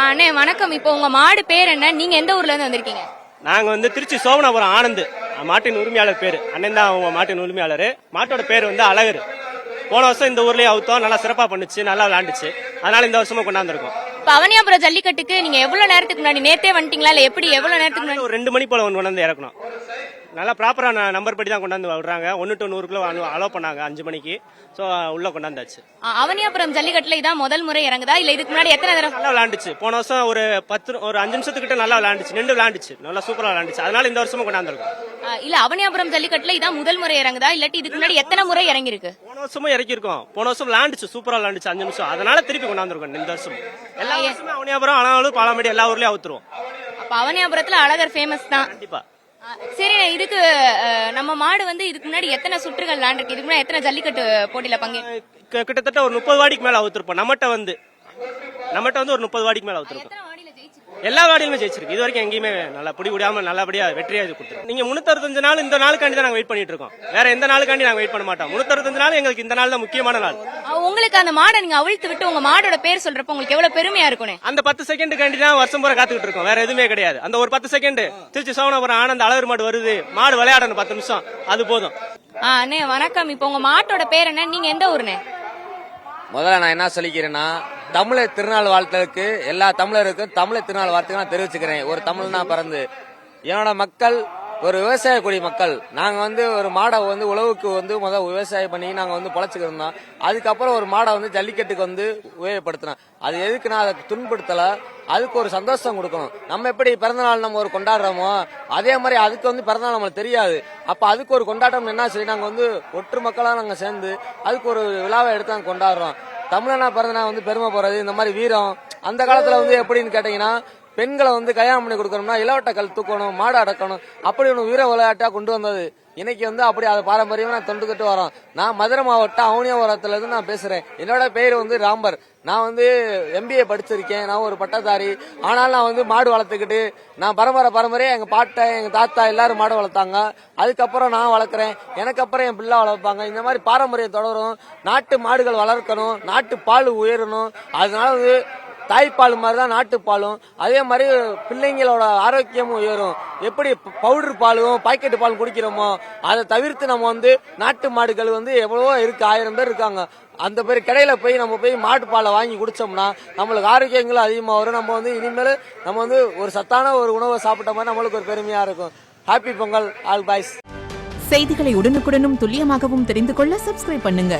அண்ணே வணக்கம். இப்போ உங்க மாடு பேர் என்ன? நீங்க எந்த ஊர்ல இருந்து வந்திருக்கீங்க? நாங்க வந்து திருச்சி சோமனாபுரம் ஆனந்த். மாட்டின் உரிமையாளர் பேரு. அண்ணன் தான் அவங்க மாட்டின் உரிமையாளர். மாட்டோட பேர் வந்து அழகர். போன வருஷம் இந்த ஊர்லயே அவுத்தோம். நல்லா சிறப்பா பண்ணுச்சு. நல்லா விளையாண்டுச்சு. அதனால இந்த வருஷமும் கொண்டாந்துருக்கோம். இப்ப அவனியாபுரம் ஜல்லிக்கட்டுக்கு நீங்க எவ்வளவு நேரத்துக்கு முன்னாடி? நேத்தே வந்துட்டீங்களா? இல்ல எப்படி எவ்வளவு நேரத்துக்கு முன்னாடி? ஒரு ரெண்டு மணி போல ஒன்று கொண்டாந்து இறக்கணும் நல்லா ப்ராப்பரான நம்பர் படி தான் கொண்டாந்து விடுறாங்க. ஒன்று டு நூறு கிலோ அலோவ் பண்ணாங்க அஞ்சு மணிக்கு. ஸோ உள்ள கொண்டாந்தாச்சு. அவனியாபுரம் ஜல்லிக்கட்டுல இதான் முதல் முறை இறங்குதா? இல்ல இதுக்கு முன்னாடி எத்தனை தடவை? நல்லா விளையாண்டுச்சு போன வருஷம் ஒரு பத்து ஒரு அஞ்சு நிமிஷத்துக்கிட்ட நல்லா விளையாண்டுச்சு நின்று விளையாண்டுச்சு நல்லா சூப்பரா விளையாண்டுச்சு அதனால இந்த வருஷமும் கொண்டாந்துருக்கோம். இல்ல அவனியாபுரம் ஜல்லிக்கட்டுல இதான் முதல் முறை இறங்குதா? இல்லாட்டி இதுக்கு முன்னாடி எத்தனை முறை இறங்கிருக்கு போன வருஷமும் இறக்கியிருக்கோம். போன வருஷம் விளையாண்டுச்சு சூப்பரா விளையாண்டுச்சு அஞ்சு நிமிஷம். அதனால திருப்பி கொண்டாந்துருக்கோம் இந்த வருஷம் எல்லா வருஷமே அவனியாபுரம் அனாவலும் பாலாமேடு எல்லா ஊர்லயும் அவுத்துருவோம். அப்ப அவனியாபுரத்துல அழகர் ஃபேமஸ் தான். கண்டிப்பா. ஆ, சரி இதுக்கு நம்ம மாடு வந்து இதுக்கு முன்னாடி எத்தனை சுற்றுகள் விளையாண்டுருக்கு இதுக்கு முன்னாடி எத்தனை ஜல்லிக்கட்டு போட்டியில பங்கு கிட்டத்தட்ட ஒரு முப்பது வாடிக்கு மேல அவுத்திருப்போம். நம்மகிட்ட வந்து. நம்மகிட்ட வந்து ஒரு முப்பது வாடிக்கு மேல அவுத்திருப்போம். எல்லா வாடியுமே ஜெயிச்சிருக்கு. இது வரைக்கும் எங்கேயுமே நல்லா பிடி விடாம நல்லபடியா வெற்றியா இது கொடுத்துருக்கு. நீங்க முன்னூத்தறுபத்தஞ்சு நாள் இந்த நாளுக்காண்டி தான் நாங்க வெயிட் பண்ணிட்டு இருக்கோம். வேற எந்த நாளுக்காண்டி நாங்க வெயிட் பண்ண மாட்டோம். முன்னூத்தறுபத்தஞ்சு நாள் எங்களுக்கு இந்த நாள் தான் முக்கியமான நாள். உங்களுக்கு அந்த மாடை நீங்க அவிழ்த்து விட்டு உங்க மாடோட பேர் சொல்றப்ப உங்களுக்கு எவ்வளவு பெருமையா இருக்கும்னே? அந்த பத்து செகண்டுக்காண்டி தான் வருஷம் பூரா காத்துக்கிட்டு இருக்கோம். வேற எதுவுமே கிடையாது. அந்த ஒரு பத்து செகண்ட் திருச்சி சோழபுரம் ஆனந்த் அழகர் மாடு வருது. மாடு விளையாடணும் பத்து நிமிஷம். அது போதும். அண்ணே வணக்கம். இப்போ உங்க மாட்டோட பேர் என்ன? நீங்க எந்த ஊருண்ணே? முதல்ல நான் என்ன சொல்லிக்கிறேன்னா தமிழர் திருநாள் வாழ்த்துக்கு எல்லா தமிழருக்கும் தமிழர் திருநாள் வாழ்த்துக்கு நான் தெரிவிச்சுக்கிறேன். ஒரு தமிழ்னா பிறந்து. என்னோட மக்கள் ஒரு விவசாய குடி மக்கள். நாங்கள் வந்து ஒரு மாடை வந்து உழவுக்கு வந்து முதல் விவசாயம் பண்ணி நாங்கள் வந்து பொழைச்சிக்கிருந்தோம் அதுக்கப்புறம் ஒரு மாடை வந்து ஜல்லிக்கட்டுக்கு வந்து உபயோகப்படுத்தினோம். அது எதுக்கு நான் அதை துன்படுத்தல அதுக்கு ஒரு சந்தோஷம் கொடுக்கணும். நம்ம எப்படி பிறந்தநாள் நம்ம ஒரு கொண்டாடுறோமோ அதே மாதிரி அதுக்கு வந்து பிறந்தநாள் நம்மளுக்கு தெரியாது. அப்போ அதுக்கு ஒரு கொண்டாட்டம் என்ன சொல்லி நாங்கள் வந்து ஒற்று மக்களாக நாங்கள் சேர்ந்து அதுக்கு ஒரு விழாவை எடுத்து நாங்கள் கொண்டாடுறோம். தமிழனா பிறந்தனா வந்து பெருமை போறது. இந்த மாதிரி வீரம் அந்த காலத்துல வந்து எப்படின்னு கேட்டீங்கன்னா பெண்களை வந்து கல்யாணம் பண்ணி கொடுக்கணும்னா இளவட்ட கல் தூக்கணும் மாடு அடக்கணும் அப்படி ஒன்று வீர விளையாட்டாக கொண்டு வந்தது. இன்னைக்கு வந்து அப்படி அது பாரம்பரியமாக நான் தொண்டுக்கிட்டு வரோம். நான் மதுரை மாவட்டம் அவனியாபுரத்துலேருந்து நான் பேசுகிறேன் என்னோட பேர் வந்து ராம்பர். நான் வந்து எம்பிஏ படிச்சிருக்கேன். நான் ஒரு பட்டதாரி. ஆனாலும் நான் வந்து மாடு வளர்த்துக்கிட்டு நான் பரம்பரை பரம்பரையாக எங்கள் பாட்டை எங்கள் தாத்தா எல்லாரும் மாடு வளர்த்தாங்க. அதுக்கப்புறம் நான் வளர்க்குறேன். எனக்கு அப்புறம் என் பிள்ளை வளர்ப்பாங்க. இந்த மாதிரி பாரம்பரியம் தொடரும். நாட்டு மாடுகள் வளர்க்கணும். நாட்டு பால் உயரணும். அதனால வந்து தாய்ப்பால் மாதிரி தான் நாட்டுப்பாலும். அதே மாதிரி பிள்ளைங்களோட ஆரோக்கியமும் உயரும். எப்படி பவுடர் பாலும் பாக்கெட் பால் குடிக்கிறோமோ அதை தவிர்த்து நம்ம வந்து நாட்டு மாடுகள் வந்து எவ்வளவோ இருக்கு ஆயிரம் பேர் இருக்காங்க. அந்த பேர் கடையில போய் நம்ம போய் மாட்டு பாலை வாங்கி குடிச்சோம்னா நம்மளுக்கு ஆரோக்கியங்களும் அதிகமாக வரும். நம்ம வந்து இனிமேல் நம்ம வந்து ஒரு சத்தான ஒரு உணவை சாப்பிட்ட மாதிரி நம்மளுக்கு ஒரு பெருமையா இருக்கும். ஹாப்பி பொங்கல் ஆல் பாய்ஸ் செய்திகளை உடனுக்குடனும் துல்லியமாகவும் தெரிந்து கொள்ள சப்ஸ்கிரைப் பண்ணுங்க.